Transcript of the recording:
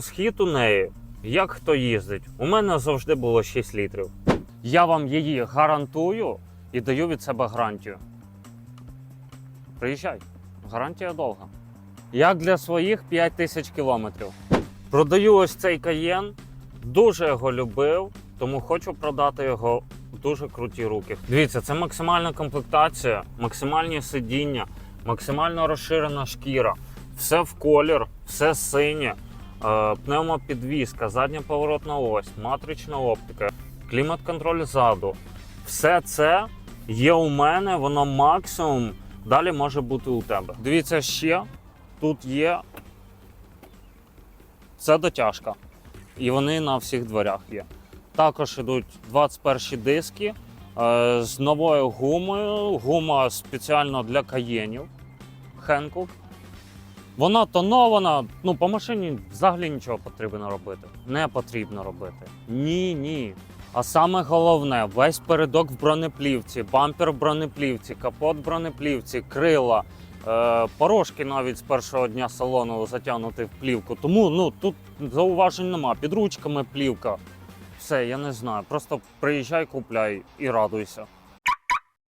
Схід у неї, як хто їздить. У мене завжди було 6 літрів. Я вам її гарантую і даю від себе гарантію. Приїжджай, гарантія довга. Як для своїх 5 тисяч кілометрів. Продаю ось цей каєн, дуже його любив, тому хочу продати його в дуже круті руки. Дивіться, це максимальна комплектація, максимальні сидіння, максимально розширена шкіра, все в колір, все синє, пневмопідвізка, задня поворотна ось, матрична оптика, клімат-контроль ззаду. Все це є у мене, воно максимум. Далі може бути у тебе. Дивіться ще, тут є. Це дотяжка. І вони на всіх дверях є. Також ідуть 21 диски е, з новою гумою. Гума спеціально для каєнів. Хенкук. Вона тонована. Ну, по машині взагалі нічого потрібно робити. Не потрібно робити. Ні, ні. А саме головне, весь передок в бронеплівці, бампер в бронеплівці, капот в бронеплівці, крила, е, порожки навіть з першого дня салону затягнути в плівку. Тому ну тут зауважень нема. Під ручками плівка. Все, я не знаю. Просто приїжджай, купляй і радуйся.